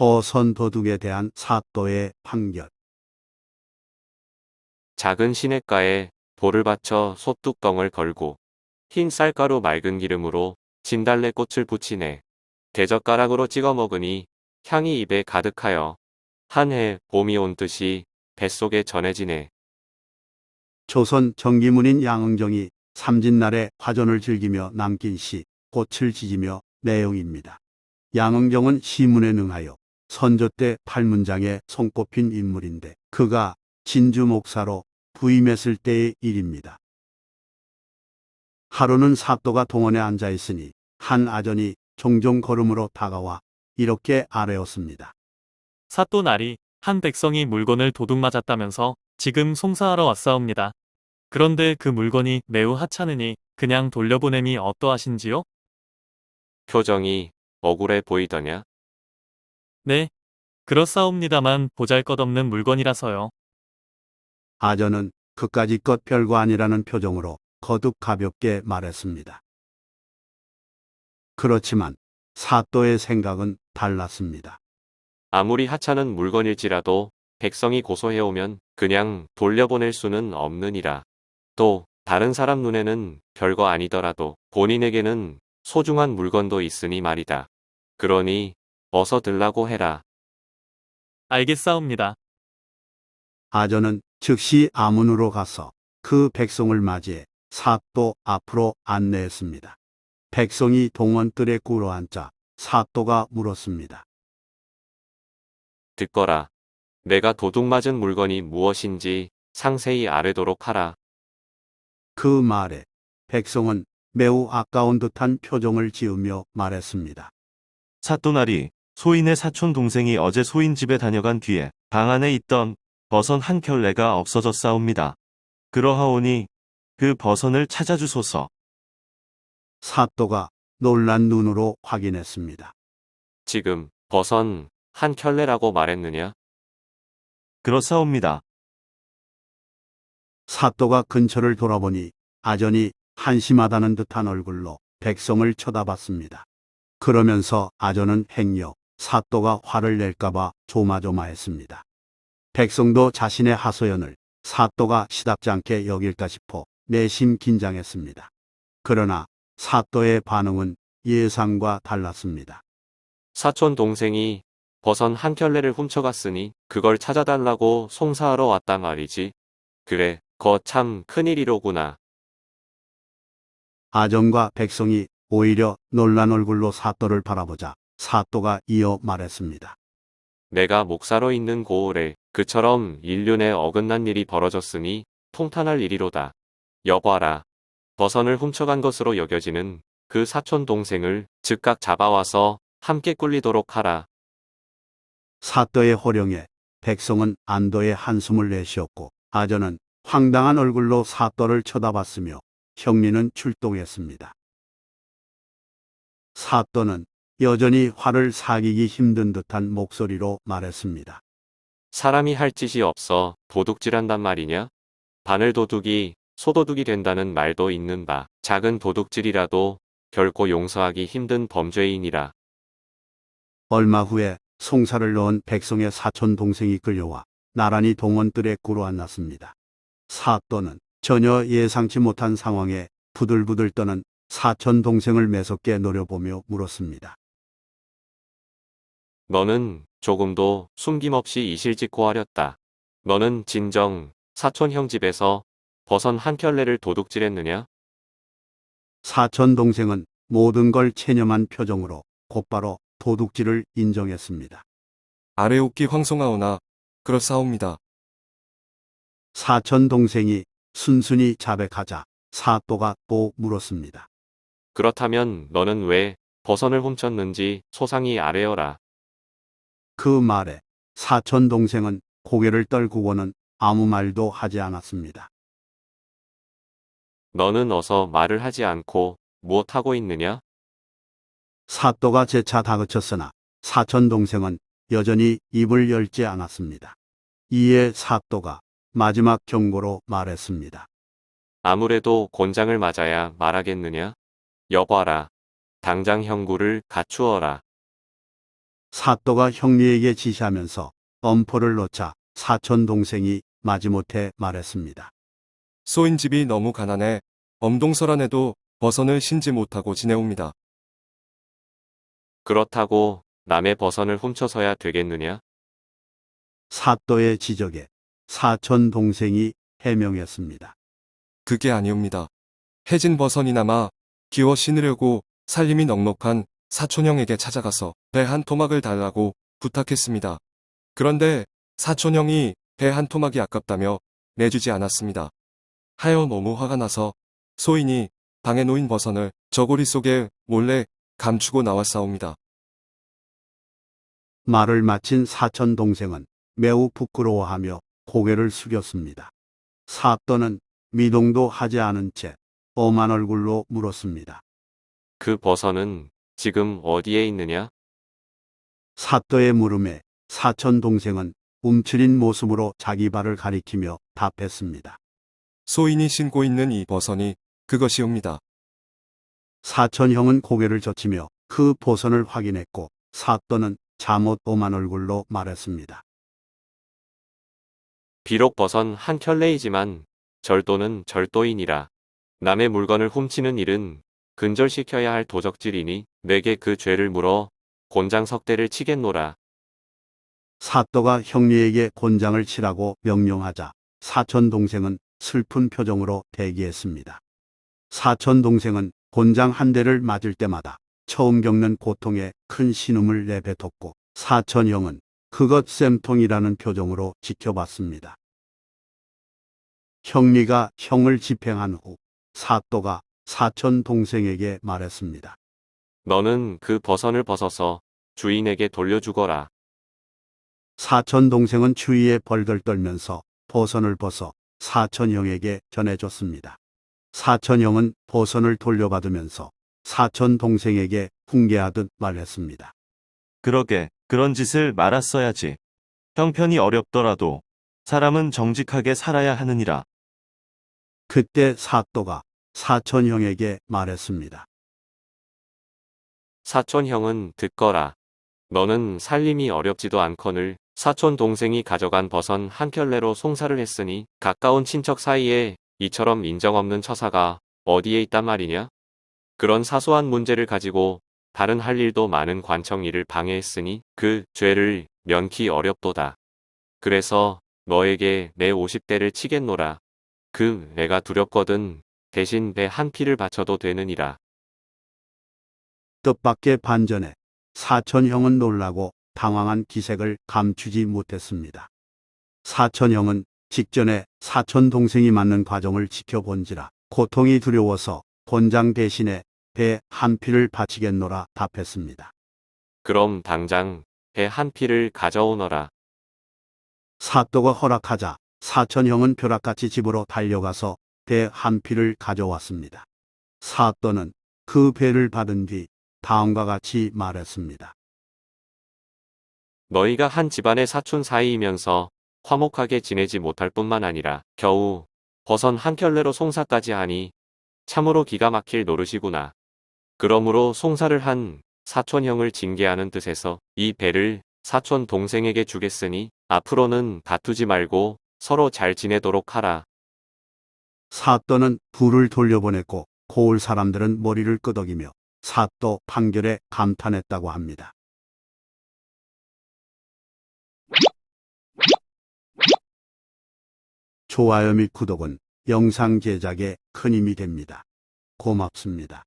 버선 도둑에 대한 사또의 판결. 작은 시냇가에 돌을 받쳐 솥뚜껑을 걸고 흰 쌀가루 맑은 기름으로 진달래 꽃을 붙이네. 대젓가락으로 찍어 먹으니 향이 입에 가득하여 한 해 봄이 온 듯이 뱃속에 전해지네. 조선 정기문인 양흥정이 삼진날에 화전을 즐기며 남긴 시 꽃을 지지며 내용입니다. 양흥정은 시문에 능하여 선조 때 팔문장에 손꼽힌 인물인데 그가 진주 목사로 부임했을 때의 일입니다. 하루는 사또가 동원에 앉아 있으니 한 아전이 종종 걸음으로 다가와 이렇게 아뢰었습니다. 사또 날이 한 백성이 물건을 도둑 맞았다면서 지금 송사하러 왔사옵니다. 그런데 그 물건이 매우 하찮으니 그냥 돌려보냄이 어떠하신지요? 표정이 억울해 보이더냐? 네. 그렇사옵니다만 보잘것없는 물건이라서요. 아전은 그까짓 것 별거 아니라는 표정으로 거듭 가볍게 말했습니다. 그렇지만 사또의 생각은 달랐습니다. 아무리 하찮은 물건일지라도 백성이 고소해오면 그냥 돌려보낼 수는 없느니라. 또 다른 사람 눈에는 별거 아니더라도 본인에게는 소중한 물건도 있으니 말이다. 그러니 어서 들라고 해라. 알겠사옵니다. 아전은 즉시 아문으로 가서 그 백성을 맞이해 사또 앞으로 안내했습니다. 백성이 동원들에 꿇어앉자 사또가 물었습니다. 듣거라. 내가 도둑 맞은 물건이 무엇인지 상세히 아뢰도록 하라. 그 말에 백성은 매우 아까운 듯한 표정을 지으며 말했습니다. 사또나리, 소인의 사촌 동생이 어제 소인 집에 다녀간 뒤에 방 안에 있던 버선 한 켤레가 없어졌사옵니다. 그러하오니 그 버선을 찾아주소서. 사또가 놀란 눈으로 확인했습니다. 지금 버선 한 켤레라고 말했느냐? 그렇사옵니다. 사또가 근처를 돌아보니 아전이 한심하다는 듯한 얼굴로 백성을 쳐다봤습니다. 그러면서 아전은 행여 사또가 화를 낼까봐 조마조마했습니다. 백성도 자신의 하소연을 사또가 시답지 않게 여길까 싶어 내심 긴장했습니다. 그러나 사또의 반응은 예상과 달랐습니다. 사촌 동생이 버선 한 켤레를 훔쳐갔으니 그걸 찾아달라고 송사하러 왔다 말이지. 그래, 거 참 큰일이로구나. 아전과 백성이 오히려 놀란 얼굴로 사또를 바라보자 사또가 이어 말했습니다. 내가 목사로 있는 고을에 그처럼 인륜에 어긋난 일이 벌어졌으니 통탄할 일이로다. 여봐라. 버선을 훔쳐간 것으로 여겨지는 그 사촌 동생을 즉각 잡아와서 함께 꿀리도록 하라. 사또의 호령에 백성은 안도의 한숨을 내쉬었고 아전은 황당한 얼굴로 사또를 쳐다봤으며 형리는 출동했습니다. 사또는 여전히 화를 사기기 힘든 듯한 목소리로 말했습니다. 사람이 할 짓이 없어 도둑질한단 말이냐? 바늘 도둑이 소도둑이 된다는 말도 있는 바 작은 도둑질이라도 결코 용서하기 힘든 범죄인이라. 얼마 후에 송사를 넣은 백성의 사촌 동생이 끌려와 나란히 동원들에 꿇어앉았습니다. 사또는 전혀 예상치 못한 상황에 부들부들 떠는 사촌 동생을 매섭게 노려보며 물었습니다. 너는 조금도 숨김없이 이실직고 하렸다. 너는 진정 사촌 형 집에서 버선 한 켤레를 도둑질했느냐? 사촌 동생은 모든 걸 체념한 표정으로 곧바로 도둑질을 인정했습니다. 아래옵기 황송하오나 그렇사옵니다. 사촌 동생이 순순히 자백하자 사또가 또 물었습니다. 그렇다면 너는 왜 버선을 훔쳤는지 소상히 아뢰어라. 그 말에 사촌 동생은 고개를 떨구고는 아무 말도 하지 않았습니다. 너는 어서 말을 하지 않고 무엇하고 있느냐? 사또가 재차 다그쳤으나 사촌 동생은 여전히 입을 열지 않았습니다. 이에 사또가 마지막 경고로 말했습니다. 아무래도 곤장을 맞아야 말하겠느냐? 여봐라. 당장 형구를 갖추어라. 사또가 형리에게 지시하면서 엄포를 놓자 사촌 동생이 마지못해 말했습니다. 소인 집이 너무 가난해 엄동설안에도 버선을 신지 못하고 지내옵니다. 그렇다고 남의 버선을 훔쳐서야 되겠느냐? 사또의 지적에 사촌 동생이 해명했습니다. 그게 아니옵니다. 해진 버선이나마 기워 신으려고 살림이 넉넉한 사촌형에게 찾아가서 배 한 토막을 달라고 부탁했습니다. 그런데 사촌형이 배 한 토막이 아깝다며 내주지 않았습니다. 하여 너무 화가 나서 소인이 방에 놓인 버선을 저고리 속에 몰래 감추고 나왔사옵니다. 말을 마친 사촌 동생은 매우 부끄러워하며 고개를 숙였습니다. 사또는 미동도 하지 않은 채 엄한 얼굴로 물었습니다. 그 버선은 지금 어디에 있느냐? 사또의 물음에 사촌 동생은 움츠린 모습으로 자기 발을 가리키며 답했습니다. 소인이 신고 있는 이 버선이 그것이옵니다. 사촌 형은 고개를 젖히며 그 보선을 확인했고 사또는 잠옷 오만 얼굴로 말했습니다. 비록 버선 한 켤레이지만 절도는 절도이니라. 남의 물건을 훔치는 일은 근절시켜야 할 도적질이니 내게 그 죄를 물어 곤장 석대를 치겠노라. 사또가 형리에게 곤장을 치라고 명령하자 사촌 동생은 슬픈 표정으로 대기했습니다. 사촌 동생은 곤장 한 대를 맞을 때마다 처음 겪는 고통에 큰 신음을 내뱉었고 사촌 형은 그것 쌤통이라는 표정으로 지켜봤습니다. 형리가 형을 집행한 후 사또가 사촌 동생에게 말했습니다. 너는 그 버선을 벗어서 주인에게 돌려주거라. 사촌 동생은 추위에 벌벌 떨면서 보선을 벗어 사촌 형에게 전해줬습니다. 사촌 형은 보선을 돌려받으면서 사촌 동생에게 훈계하듯 말했습니다. 그러게, 그런 짓을 말았어야지. 형편이 어렵더라도 사람은 정직하게 살아야 하느니라. 그때 사또가 사촌 형에게 말했습니다. 사촌 형은 듣거라. 너는 살림이 어렵지도 않거늘 사촌 동생이 가져간 버선 한 켤레로 송사를 했으니 가까운 친척 사이에 이처럼 인정 없는 처사가 어디에 있단 말이냐? 그런 사소한 문제를 가지고 다른 할 일도 많은 관청 일을 방해했으니 그 죄를 면키 어렵도다. 그래서 너에게 내 50대를 치겠노라. 그 내가 두렵거든 대신 배한 피를 바쳐도 되느니라. 뜻밖의 반전에 사촌 형은 놀라고 당황한 기색을 감추지 못했습니다. 사촌 형은 직전에 사촌 동생이 맞는 과정을 지켜본지라 고통이 두려워서 곤장 대신에 배 한 피를 바치겠노라 답했습니다. 그럼 당장 배 한 피를 가져오너라. 사또가 허락하자 사촌 형은 벼락같이 집으로 달려가서 배한 피를 가져왔습니다. 사또는 그 배를 받은 뒤 다음과 같이 말했습니다. 너희가 한 집안의 사촌 사이이면서 화목하게 지내지 못할 뿐만 아니라 겨우 버선 한 켤레로 송사까지 하니 참으로 기가 막힐 노릇이구나. 그러므로 송사를 한 사촌 형을 징계하는 뜻에서 이 배를 사촌 동생에게 주겠으니 앞으로는 다투지 말고 서로 잘 지내도록 하라. 사또는 불을 돌려보냈고 고을 사람들은 머리를 끄덕이며 사또 판결에 감탄했다고 합니다. 좋아요 및 구독은 영상 제작에 큰 힘이 됩니다. 고맙습니다.